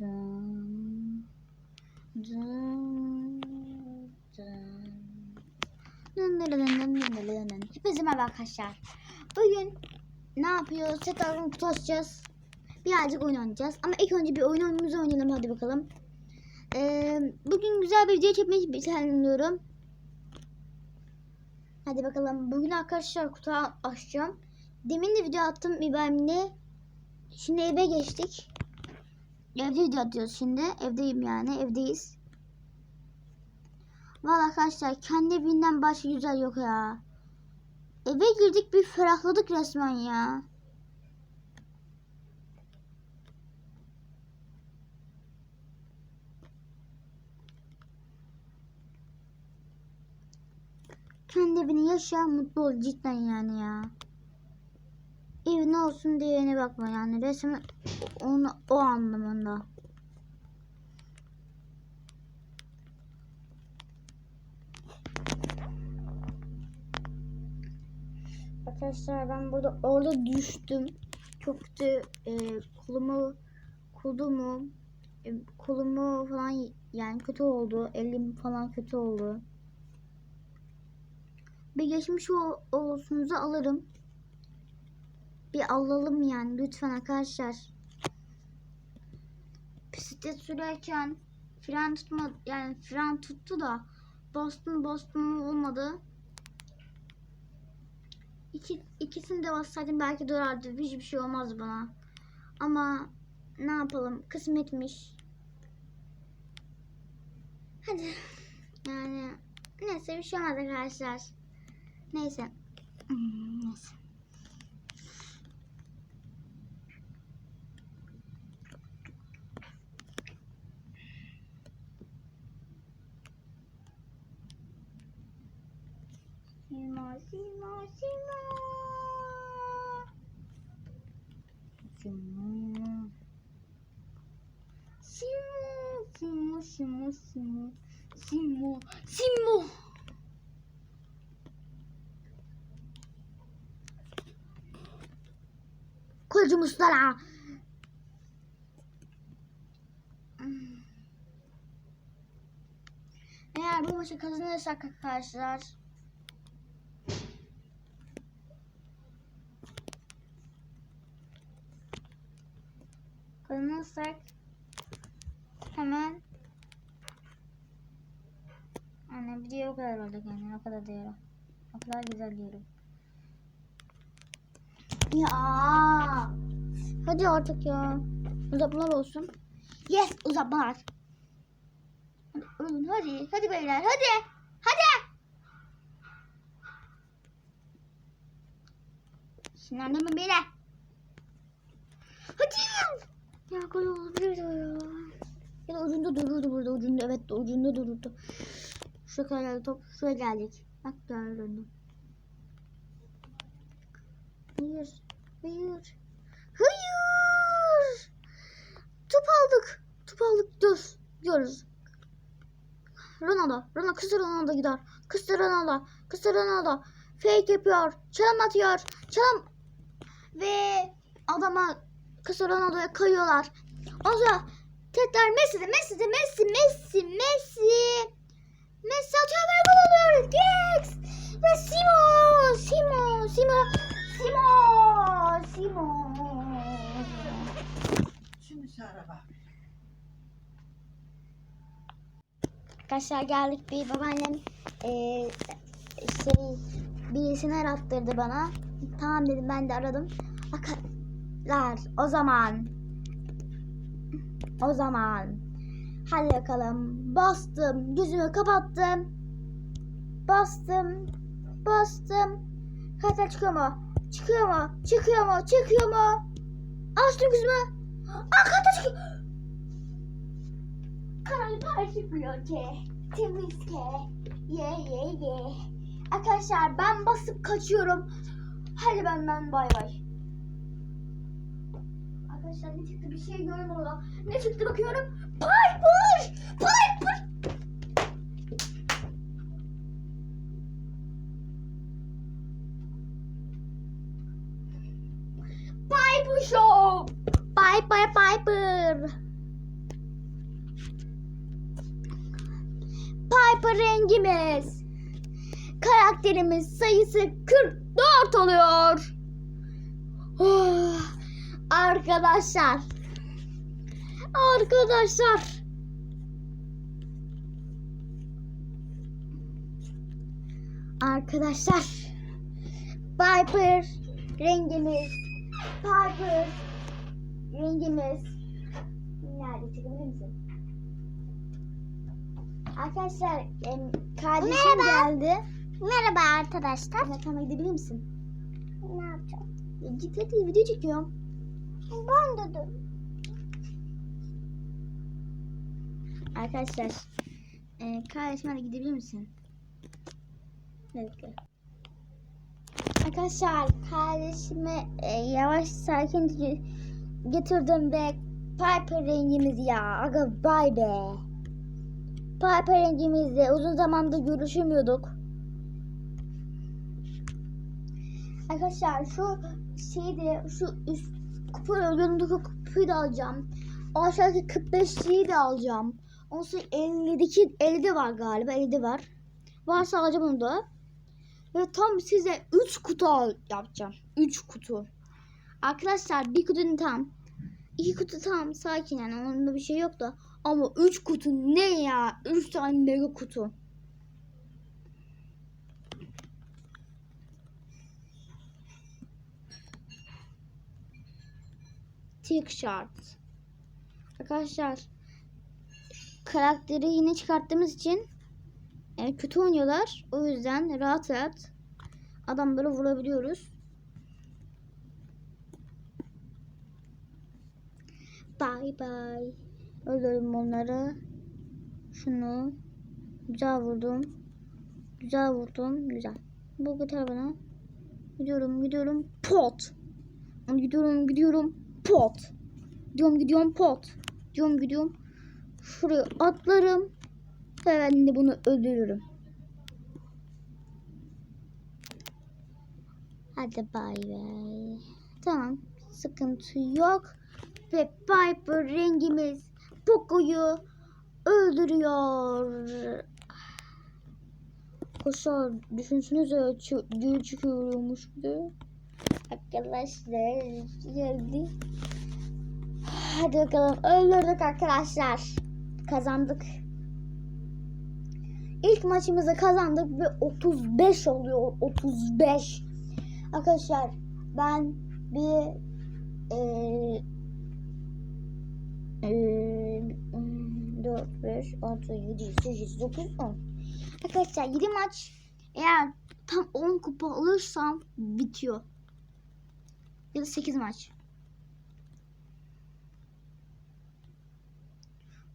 Dın, dın, dın. Hepinize merhaba arkadaşlar. Bugün ne yapıyoruz? Tekrar kutu açacağız. Birazcık oyun oynayacağız. Ama ilk önce bir oyun oyunumuzu oynayalım. Hadi bakalım. Ee, bugün güzel bir video çekmeyi planlıyorum. Hadi bakalım. Bugün arkadaşlar kutu açacağım. Demin de video attım İbrahim'le. Şimdi eve geçtik. Evde video atıyoruz şimdi. Evdeyim yani. Evdeyiz. Valla arkadaşlar kendi evinden başka güzel yok ya. Eve girdik bir ferahladık resmen ya. Kendi evini yaşa mutlu ol cidden yani ya. Ev ne olsun diyene bakma yani resmen onu o anlamında. Arkadaşlar ben burada orada düştüm. Çok kötü e, kolumu kolumu e, kolumu falan yani kötü oldu. Elim falan kötü oldu. Bir geçmiş ol- olsunuzu alırım. Bir alalım yani lütfen arkadaşlar. Bisiklet sürerken fren tutma yani fren tuttu da bastım bastım olmadı. İki, ikisini de bassaydım belki durardı. Hiçbir şey olmaz bana. Ama ne yapalım kısmetmiş. Hadi. Yani neyse bir şey olmaz arkadaşlar. Neyse. Hmm, Neyse. Simo, Simo, Simo. Simo. Simo, Simo, Simo, Simo. Koca Mustara. Eğer bu maçı kazanırsak arkadaşlar kazanırsak hemen Anne video o kadar oldu yani o kadar diyorum. O kadar güzel diyorum. Ya. Hadi artık ya. Uzatmalar olsun. Yes uzatmalar. Hadi hadi. Hadi beyler hadi. Hadi. Sinirlenme beyler. Hadi. Ya gol olabilir o ya. Ya da ucunda dururdu burada ucunda. Evet ucunda dururdu. Şuraya kadar top. Şuraya geldik. Bak gördüm. Hayır. Hayır. Hayır. Top aldık. Top aldık. Dur. Gidiyoruz. Ronaldo. Ronaldo. Kısa Ronaldo gider. Kısa Ronaldo. Kısa Ronaldo. Fake yapıyor. Çalım atıyor. Çalım. Ve adama kısa Ronaldo'ya kayıyorlar. O sonra tekrar Messi'de Messi'de Messi Messi Messi Messi atıyor ve gol oluyor. Yes! Ve Simo Simo Simo Simo Simo Şimdi araba. Arkadaşlar geldik bir babaannem eee şey birisini arattırdı bana. Tamam dedim ben de aradım. Arkadaşlar o zaman o zaman hadi bakalım bastım gözümü kapattım bastım bastım kaçta çıkıyor mu çıkıyor mu çıkıyor mu çıkıyor mu açtım gözümü aa kaçta çıkıyor Kanallar çıkıyor ki. Temiz ki. Ye ye ye. Arkadaşlar ben basıp kaçıyorum. Hadi benden bay bay arkadaşlar ne çıktı bir şey görüyorum orada. Ne çıktı bakıyorum. Piper! Piper! Piper Show! Piper Piper! Piper rengimiz. Karakterimiz sayısı 44 oluyor. Arkadaşlar. Arkadaşlar. Arkadaşlar. Piper rengimiz. Piper rengimiz. Nerede çekebilir misin? Arkadaşlar em, kardeşim Merhaba. geldi. Merhaba arkadaşlar. Yakama gidebilir misin? Ne yapacağım? Ya git hadi video çekiyorum. Ben de dur. Arkadaşlar e, kardeşim hadi gidebilir misin? Bekle. Arkadaşlar kardeşime e, yavaş sakin ge- getirdim ve Piper rengimiz ya. Aga vay be. Piper rengimizle uzun zamandır görüşemiyorduk. Arkadaşlar şu şeyde şu üst kupa yanındaki kupayı da alacağım. O aşağıdaki 45'liği de alacağım. Ondan sonra 50'deki 50'de var galiba 50'de var. Varsa alacağım onu da. Ve tam size 3 kutu al yapacağım. 3 kutu. Arkadaşlar bir kutunun tam. 2 kutu tam sakin yani onda bir şey yok da. Ama 3 kutu ne ya? 3 tane mega kutu. Tek şart. Arkadaşlar karakteri yine çıkarttığımız için yani kötü oynuyorlar. O yüzden rahat rahat adamları vurabiliyoruz. Bye bye. Öldürdüm onları. Şunu. Güzel vurdum. Güzel vurdum. Güzel. Bu gitar bana. Gidiyorum gidiyorum. Pot. Gidiyorum gidiyorum. Pot. Gidiyorum gidiyorum pot. Gidiyorum gidiyorum. Şuraya atlarım. Ve ben de bunu öldürürüm. Hadi bay bay. Tamam. Sıkıntı yok. Ve Piper rengimiz Poco'yu öldürüyor. Koşar. Düşünsünüze bir de. Arkadaşlar geldi. Hadi bakalım öldürdük arkadaşlar. Kazandık. İlk maçımızı kazandık ve 35 oluyor. 35. Arkadaşlar ben bir eee eee 4, 5, 6, 7, 8, 9, 10. Arkadaşlar 7 maç eğer tam 10 kupa alırsam bitiyor. Ya da 8 maç.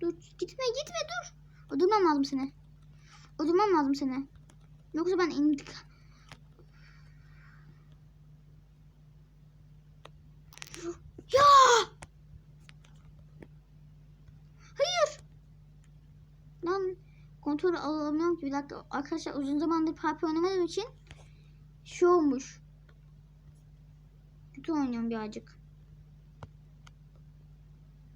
Dur gitme gitme dur. Öldürmem lazım seni. Öldürmem lazım seni. Yoksa ben intikam... Ya! Hayır. Lan kontrol alamıyorum ki bir dakika. Arkadaşlar uzun zamandır Pipe oynamadığım için şey olmuş. Kötü oynuyorum birazcık.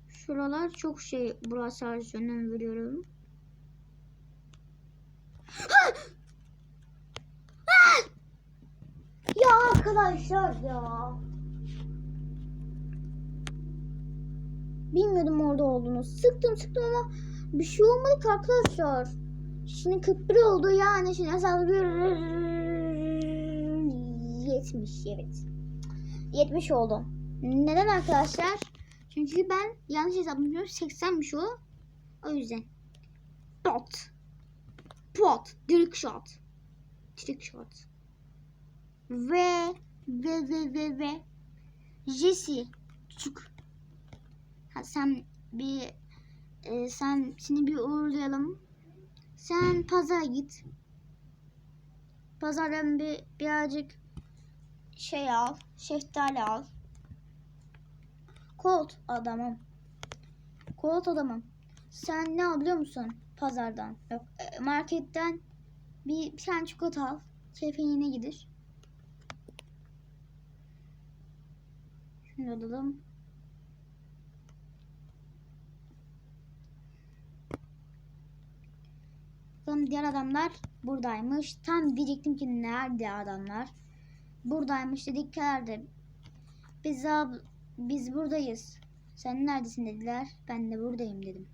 Şuralar çok şey burası sadece önem veriyorum. ya arkadaşlar ya. Bilmiyordum orada olduğunu. Sıktım sıktım ama bir şey olmadı ki arkadaşlar. Şimdi 41 oldu yani şimdi hesabı 70 evet. 70 oldu. Neden arkadaşlar? Çünkü ben yanlış hesaplıyorum. 80'miş o. O yüzden. Pot. Pot. Trick shot. Trick shot. Ve ve ve ve ve Jesse küçük. Ha, sen bir e, sen seni bir uğurlayalım. Sen pazara git. Pazardan bir birazcık şey al. Şeftali al. Colt adamım. Colt adamım. Sen ne al biliyor musun? Pazardan. Yok e, marketten bir, bir tane çikolata al. Keyfin yine gider. Şunu alalım. bakalım diğer adamlar buradaymış. Tam diyecektim ki nerede adamlar? Buradaymış dediklerdi. Biz ab biz buradayız. Sen neredesin dediler. Ben de buradayım dedim.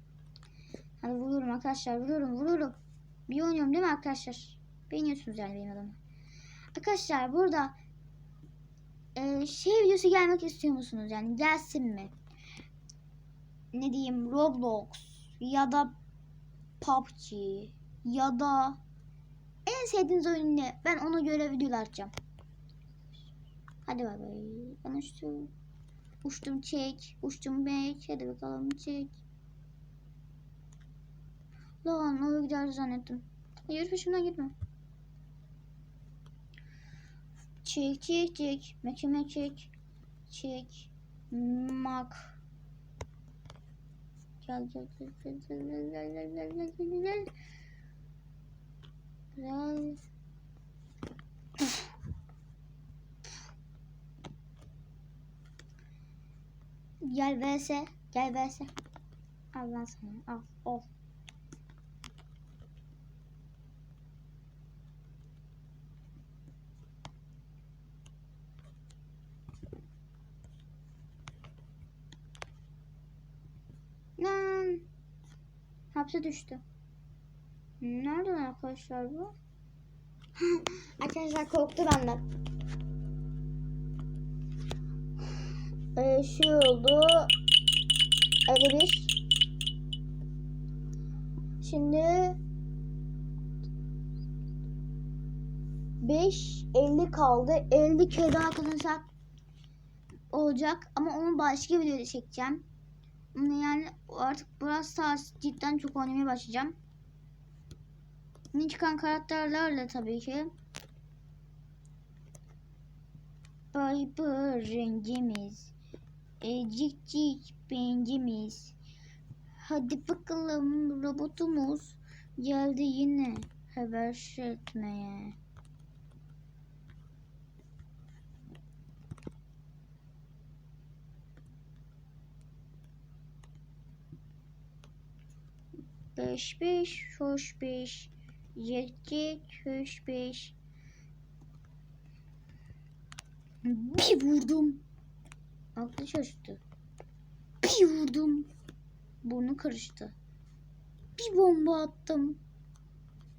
Hadi vuruyorum arkadaşlar vuruyorum vuruyorum. Bir oynuyorum değil mi arkadaşlar? Beğeniyorsunuz yani benim adamı. Arkadaşlar burada e, şey videosu gelmek istiyor musunuz? Yani gelsin mi? Ne diyeyim Roblox ya da PUBG ya da en sevdiğiniz oyun ne? Ben ona göre videolar açacağım. Hadi bay. Ben uçtum. Uçtum çek. Uçtum bek. Hadi bakalım çek. Lan o gider zannettim. Hayır peşimden gitme. Çek çek çek. Mekime çek. Çek. Mak. Gel gel gel gel gel gel gel gel gel gel gel gel. Vs. Gel vs. Al lan sana. Al. Al. Lan. Hapse düştü. Nereden arkadaşlar bu? arkadaşlar korktu benden. Ee, şey oldu. 51. Şimdi 5 50 kaldı. 50 kere daha kazanırsak olacak ama onu başka videoda çekeceğim. Yani artık biraz Stars cidden çok oynamaya başlayacağım. Yeni çıkan karakterlerle tabii ki. Piper rengimiz. Ecik cik bencimiz. Hadi bakalım robotumuz geldi yine haber etmeye. Beş beş, hoş beş, yedek, hoş beş. Bir vurdum. Aklı şaştı. Bir vurdum. Burnu karıştı. Bir bomba attım.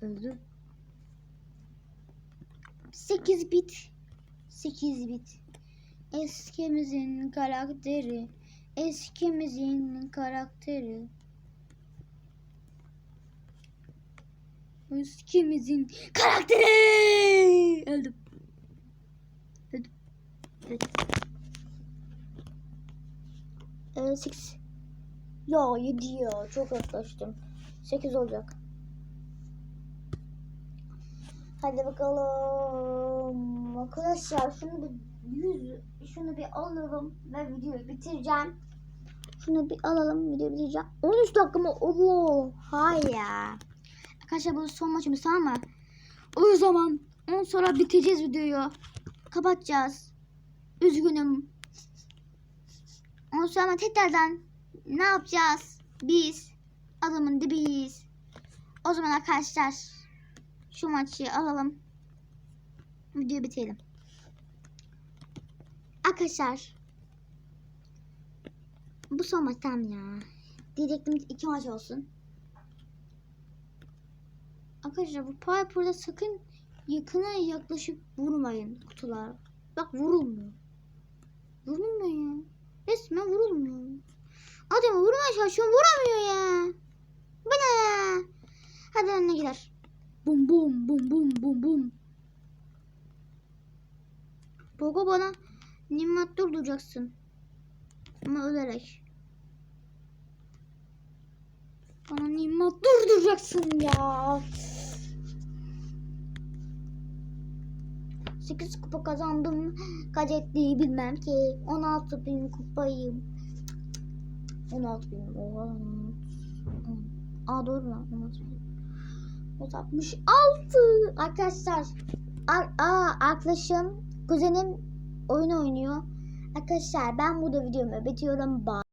Öldü. Sekiz bit. Sekiz bit. Eskimizin karakteri. Eskimizin karakteri. Eskimizin karakteri. 8. Ya 7 ya. Çok yaklaştım. 8 olacak. Hadi bakalım. Arkadaşlar şunu bir 100 şunu bir alalım ve videoyu bitireceğim. Şunu bir alalım videoyu bitireceğim. 13 dakika mı? Allah. Hayır. Arkadaşlar bu son maçımız tamam mı? O zaman ondan sonra bitireceğiz videoyu. Kapatacağız. Üzgünüm. Ondan sonra tekrardan ne yapacağız? Biz adamın dibiyiz. O zaman arkadaşlar şu maçı alalım. Videoyu bitirelim. Arkadaşlar bu son maç ya. Diyecektim iki maç olsun. Arkadaşlar bu Piper'da sakın yakına yaklaşıp vurmayın kutular. Bak vurulmuyor. Vurulmuyor. Resmen vurulmuyor. Adamı vurmaya çalışıyor vuramıyor ya. Bu ne? Hadi önüne gider. Bum bum bum bum bum bum. Bogo bana nimmat durduracaksın. Ama ölerek. Bana nimmat durduracaksın ya. 8 kupa kazandım. Kaç ettiği bilmem ki. 16 bin kupayım. 16 bin. Oha. Aa doğru lan. 16 bin. 166. Arkadaşlar. Ar Aa arkadaşım. Kuzenim oyun oynuyor. Arkadaşlar ben burada videomu bitiyorum. Bye.